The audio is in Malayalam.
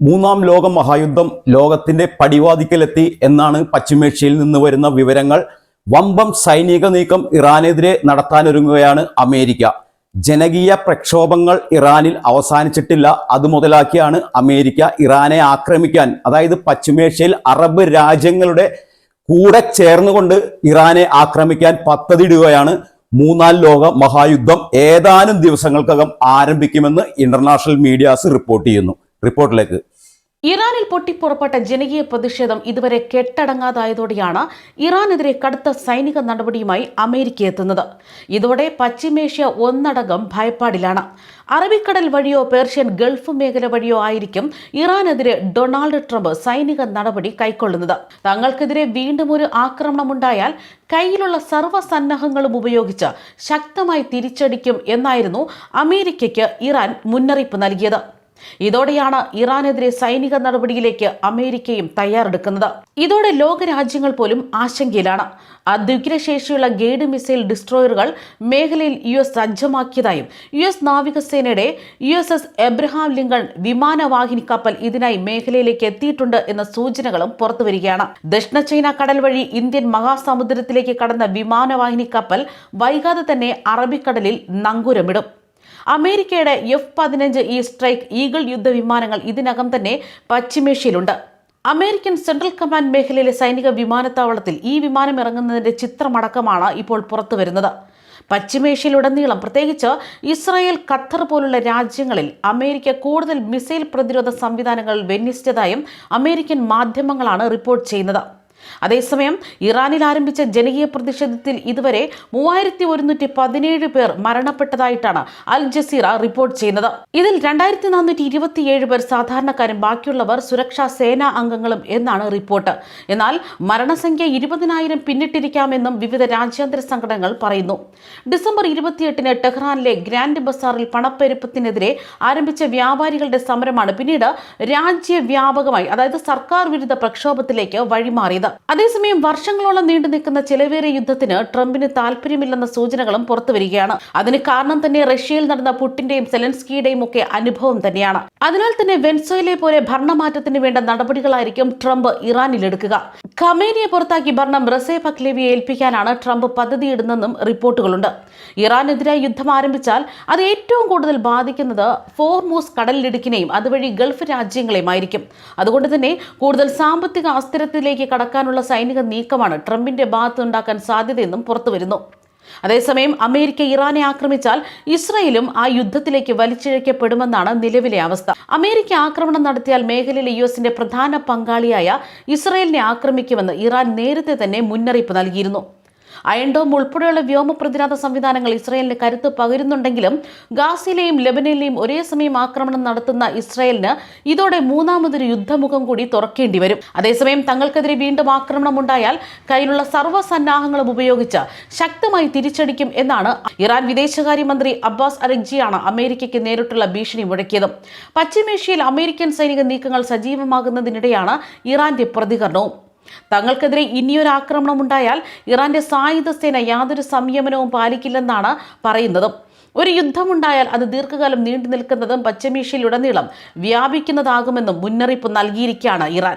മൂന്നാം ലോക മഹായുദ്ധം ലോകത്തിന്റെ പടിവാതിക്കലെത്തി എന്നാണ് പശ്ചിമേഷ്യയിൽ നിന്ന് വരുന്ന വിവരങ്ങൾ. വമ്പം സൈനിക നീക്കം ഇറാനെതിരെ നടത്താനൊരുങ്ങുകയാണ് അമേരിക്ക. ജനകീയ പ്രക്ഷോഭങ്ങൾ ഇറാനിൽ അവസാനിച്ചിട്ടില്ല. അത് മുതലാക്കിയാണ് അമേരിക്ക ഇറാനെ ആക്രമിക്കാൻ. അതായത് പശ്ചിമേഷ്യയിൽ അറബ് രാജ്യങ്ങളുടെ കൂടെ ചേർന്നുകൊണ്ട് ഇറാനെ ആക്രമിക്കാൻ പദ്ധതിയിടുകയാണ് മൂന്നാം ലോക മഹായുദ്ധം. ഏതാനും ദിവസങ്ങൾക്കകം ആരംഭിക്കുമെന്ന് ഇന്റർനാഷണൽ മീഡിയാസ് റിപ്പോർട്ട് ചെയ്യുന്നു. റിപ്പോർട്ടിലേക്ക്. ഇറാനിൽ പൊട്ടിപ്പുറപ്പെട്ട ജനകീയ പ്രതിഷേധം ഇതുവരെ കെട്ടടങ്ങാതായതോടെയാണ് ഇറാനെതിരെ കടുത്ത സൈനിക നടപടിയുമായി അമേരിക്ക എത്തുന്നത്. ഇതോടെ പശ്ചിമേഷ്യ ഒന്നടങ്കം ഭയപ്പാടിലാണ്. അറബിക്കടൽ വഴിയോ പേർഷ്യൻ ഗൾഫ് മേഖല വഴിയോ ആയിരിക്കും ഇറാനെതിരെ ഡൊണാൾഡ് ട്രംപ് സൈനിക നടപടി കൈക്കൊള്ളുന്നത്. തങ്ങൾക്കെതിരെ വീണ്ടും ഒരു ആക്രമണമുണ്ടായാൽ കയ്യിലുള്ള സർവസന്നാഹങ്ങളും ഉപയോഗിച്ച് ശക്തമായി തിരിച്ചടിക്കും എന്നായിരുന്നു അമേരിക്കയ്ക്ക് ഇറാൻ മുന്നറിയിപ്പ് നൽകിയത്. ഇതോടെയാണ് ഇറാനെതിരെ സൈനിക നടപടിയിലേക്ക് അമേരിക്കയും തയ്യാറെടുക്കുന്നത്. ഇതോടെ ലോകരാജ്യങ്ങൾ പോലും ആശങ്കയിലാണ്. അത്യുഗ്രശേഷിയുള്ള ഗൈഡ് മിസൈൽ ഡിസ്ട്രോയറുകൾ മേഖലയിൽ യു എസ് സജ്ജമാക്കിയതായും യു എസ് നാവികസേനയുടെ U S S Abraham Lincoln വിമാനവാഹിനി കപ്പൽ ഇതിനായി മേഖലയിലേക്ക് എത്തിയിട്ടുണ്ട് എന്ന സൂചനകളും പുറത്തുവരികയാണ്. ദക്ഷിണ ചൈന കടൽ വഴി ഇന്ത്യൻ മഹാസമുദ്രത്തിലേക്ക് കടന്ന വിമാനവാഹിനി കപ്പൽ വൈകാതെ തന്നെ അറബിക്കടലിൽ നങ്കൂരമിടും. അമേരിക്കയുടെ എഫ് പതിനഞ്ച് ഈ സ്ട്രൈക്ക് ഈഗിൾ യുദ്ധവിമാനങ്ങൾ ഇതിനകം തന്നെ പശ്ചിമേഷ്യയിലുണ്ട്. അമേരിക്കൻ സെൻട്രൽ കമാൻഡ് മേഖലയിലെ സൈനിക വിമാനത്താവളത്തിൽ ഈ വിമാനം ഇറങ്ങുന്നതിന്റെ ചിത്രമടക്കമാണ് ഇപ്പോൾ പുറത്തു വരുന്നത് പശ്ചിമേഷ്യയിലുടനീളം പ്രത്യേകിച്ച് ഇസ്രായേൽ ഖത്തർ പോലുള്ള രാജ്യങ്ങളിൽ അമേരിക്ക കൂടുതൽ മിസൈൽ പ്രതിരോധ സംവിധാനങ്ങൾ വിന്യസിച്ചതായും അമേരിക്കൻ മാധ്യമങ്ങളാണ് റിപ്പോർട്ട് ചെയ്യുന്നത്. അതേസമയം ഇറാനിൽ ആരംഭിച്ച ജനകീയ പ്രതിഷേധത്തിൽ ഇതുവരെ മൂവായിരത്തി ഒരുന്നൂറ്റി പതിനേഴ് പേർ മരണപ്പെട്ടതായിട്ടാണ് അൽ ജസീറ റിപ്പോർട്ട് ചെയ്യുന്നത്. ഇതിൽ രണ്ടായിരത്തി നാനൂറ്റി ഇരുപത്തിയേഴ് പേർ സാധാരണക്കാരും ബാക്കിയുള്ളവർ സുരക്ഷാ സേനാ അംഗങ്ങളും എന്നാണ് റിപ്പോർട്ട്. എന്നാൽ മരണസംഖ്യ ഇരുപതിനായിരം പിന്നിട്ടിരിക്കാമെന്നും വിവിധ രാജ്യാന്തര സംഘടനകൾ പറയുന്നു. ഡിസംബർ ഇരുപത്തിയെട്ടിന് ടെഹ്റാനിലെ ഗ്രാൻഡ് ബസാറിൽ പണപ്പെരുപ്പത്തിനെതിരെ ആരംഭിച്ച വ്യാപാരികളുടെ സമരമാണ് പിന്നീട് രാജ്യവ്യാപകമായി അതായത് സർക്കാർ വിരുദ്ധ പ്രക്ഷോഭത്തിലേക്ക് വഴിമാറിയത്. അതേസമയം വർഷങ്ങളോളം നീണ്ടു നിൽക്കുന്ന ചിലവേറിയ യുദ്ധത്തിന് ട്രംപിന് താല്പര്യമില്ലെന്ന സൂചനകളും പുറത്തുവരികയാണ് അതിന് കാരണം തന്നെ റഷ്യയിൽ നടന്ന പുട്ടിന്റെയും സെലൻസ്കിയുടെയും ഒക്കെ അനുഭവം തന്നെയാണ്. അതിനാൽ തന്നെ വെൻസോയിലെ പോലെ ഭരണമാറ്റത്തിന് വേണ്ട നടപടികളായിരിക്കും ട്രംപ് ഇറാനിൽ എടുക്കുക ഖമേനിയെ പുറത്താക്കി ഭരണം റസേ പക്ലേവിയെ ഏൽപ്പിക്കാനാണ് ട്രംപ് പദ്ധതിയിടുന്നതെന്നും റിപ്പോർട്ടുകളുണ്ട്. ഇറാനെതിരായി യുദ്ധം ആരംഭിച്ചാൽ അത് ഏറ്റവും കൂടുതൽ ബാധിക്കുന്നത് ഫോർമോസ് കടലിടുക്കിനെയും അതുവഴി ഗൾഫ് രാജ്യങ്ങളെയുമായിരിക്കും. അതുകൊണ്ട് തന്നെ കൂടുതൽ സാമ്പത്തിക അസ്ഥിരത്തിലേക്ക് കടക്കാനുള്ള സൈനിക നീക്കമാണ് ട്രംപിന്റെ ഭാഗത്തുണ്ടാക്കാൻ സാധ്യതയെന്നും പുറത്തുവരുന്നു. അതേസമയം അമേരിക്ക ഇറാനെ ആക്രമിച്ചാൽ ഇസ്രയേലും ആ യുദ്ധത്തിലേക്ക് വലിച്ചിഴക്കപ്പെടുമെന്നാണ് നിലവിലെ അവസ്ഥ. അമേരിക്ക ആക്രമണം നടത്തിയാൽ മേഖലയിലെ യു എസിന്റെ പ്രധാന പങ്കാളിയായ ഇസ്രയേലിനെ ആക്രമിക്കുമെന്ന് ഇറാൻ നേരത്തെ തന്നെ മുന്നറിയിപ്പ് നൽകിയിരുന്നു. അയൺഡോം ഉൾപ്പെടെയുള്ള വ്യോമ പ്രതിരോധ സംവിധാനങ്ങൾ ഇസ്രയേലിന് കരുത്ത് പകരുന്നുണ്ടെങ്കിലും ഗാസയിലെയും ലെബനനിലെയും ഒരേ സമയം ആക്രമണം നടത്തുന്ന ഇസ്രയേലിന് ഇതോടെ മൂന്നാമതൊരു യുദ്ധമുഖം കൂടി തുറക്കേണ്ടി വരും. അതേസമയം തങ്ങൾക്കെതിരെ വീണ്ടും ആക്രമണം ഉണ്ടായാൽ കയ്യിലുള്ള സർവസന്നാഹങ്ങളും ഉപയോഗിച്ച് ശക്തമായി തിരിച്ചടിക്കും എന്നാണ് ഇറാൻ വിദേശകാര്യമന്ത്രി അബ്ബാസ് അരഗ്ജിയാണ് അമേരിക്കയ്ക്ക് നേരിട്ടുള്ള ഭീഷണി മുഴക്കിയത്. പശ്ചിമേഷ്യയിൽ അമേരിക്കൻ സൈനിക നീക്കങ്ങൾ സജീവമാകുന്നതിനിടെയാണ് ഇറാന്റെ പ്രതികരണവും. തങ്ങൾക്കെതിരെ ഇനിയൊരു ആക്രമണം ഉണ്ടായാൽ ഇറാന്റെ സായുധ സേന യാതൊരു സംയമനവും പാലിക്കില്ലെന്നാണ് പറയുന്നത്. ഒരു യുദ്ധമുണ്ടായാൽ അത് ദീർഘകാലം നീണ്ടു നിൽക്കുന്നതും പശ്ചിമേഷ്യയിലുടനീളം വ്യാപിക്കുന്നതാകുമെന്നും മുന്നറിയിപ്പ് നൽകിയിരിക്കുകയാണ് ഇറാൻ.